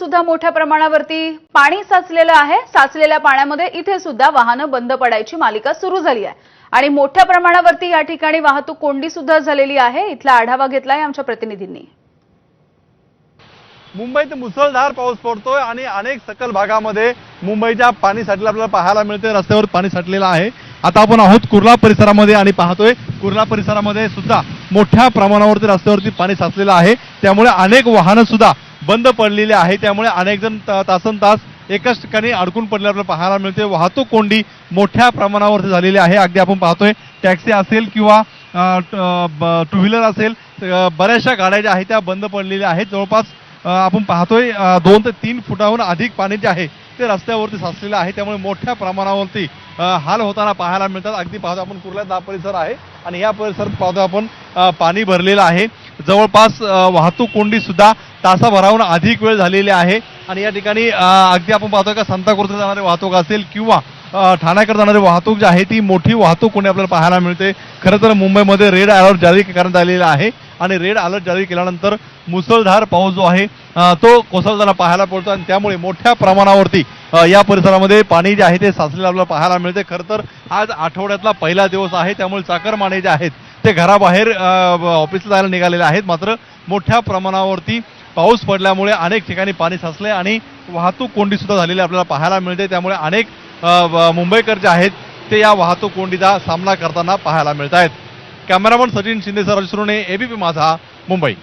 सुद्धा मोठ्या प्रमाणावरती पाणी साचलेलं आहे. साचलेल्या पाण्यामध्ये इथे सुद्धा वाहनं बंद पडायची मालिका सुरू झाली आहे. आणि मोठ्या प्रमाणावरती या ठिकाणी वाहतूक कोंडी सुद्धा झालेली आहे. इथला आढावा घेतलाय आमच्या प्रतिनिधींनी. मुंबईत मुसळधार पाऊस पडतोय आणि अनेक सकल भागामध्ये मुंबईच्या पाणी साठलेलं आपल्याला पाहायला मिळते रस्त्यावर पाणी साठलेलं आहे. आता आपण आहोत कुर्ला परिसरामध्ये आणि पाहतोय कुर्ला परिसरामध्ये सुद्धा मोठ्या प्रमाणावरती रस्त्यावरती पाणी साचलेलं आहे. त्यामुळे अनेक वाहनं सुद्धा बंद पडलेली आहे. त्यामुळे अनेक जण त- तासन तास एकाच ठिकाणी अडकून पडले. आपल्याला पाहायला मिळते वाहतूक कोंडी मोठ्या प्रमाणावरती झालेली आहे. अगदी आपण पाहतोय टॅक्सी असेल किंवा टू व्हीलर असेल बऱ्याचशा गाड्या ज्या आहेत त्या बंद पडलेल्या आहेत. जवळपास आपण पाहतोय दोन ते तीन फुटाहून अधिक पाणी जे आहे ते रस्त्यावरती साचलेलं आहे. त्यामुळे मोठ्या प्रमाणावरती हाल होताना पाहायला मिळतात. अगदी पाहतो आपण कुर्ल्यात हा परिसर आहे आणि या परिसरात पाहतो आपण पाणी भरलेलं आहे. जवळपास वाहतूक कोंडी सुद्धा तासाभराहून अधिक वेळ झालेली आहे. आणि या ठिकाणी अगदी आपण पाहतोय का सांताक्रूजला जाणारी वाहतूक असेल किंवा ठाण्याकडे जाणारी वाहतूक जी आहे ती मोठी वाहतूक कोणी आपल्याला पाहायला मिळते. खरं तर मुंबईमध्ये रेड अलर्ट जारी करण्यात आलेला आहे. आणि रेड अलर्ट जारी केल्यानंतर मुसळधार पाऊस जो आहे तो कोसळताना पाहायला पडतो. आणि त्यामुळे मोठ्या प्रमाणावरती या परिसरामध्ये पाणी जे आहे ते साचलेलं आपल्याला पाहायला मिळते. खरं तर आज आठवड्यातला पहिला दिवस आहे. त्यामुळे चाकरमाने जे आहेत ते घराबाहेर ऑफिसला जायला निघालेले आहेत. मात्र मोठ्या प्रमाणावरती पाऊस पडल्यामुळे अनेक ठिकाणी पाणी साचले आणि वाहतूक कोंडी सुद्धा झालेली आपल्याला पाहायला मिळते. त्यामुळे अनेक मुंबईकर जे आहेत ते या वाहतूक कोंडीचा सामना करताना पाहायला मिळत आहेत कॅमेरामन सचिन शिंदे सर सुरुणे एबीपी माझा मुंबई.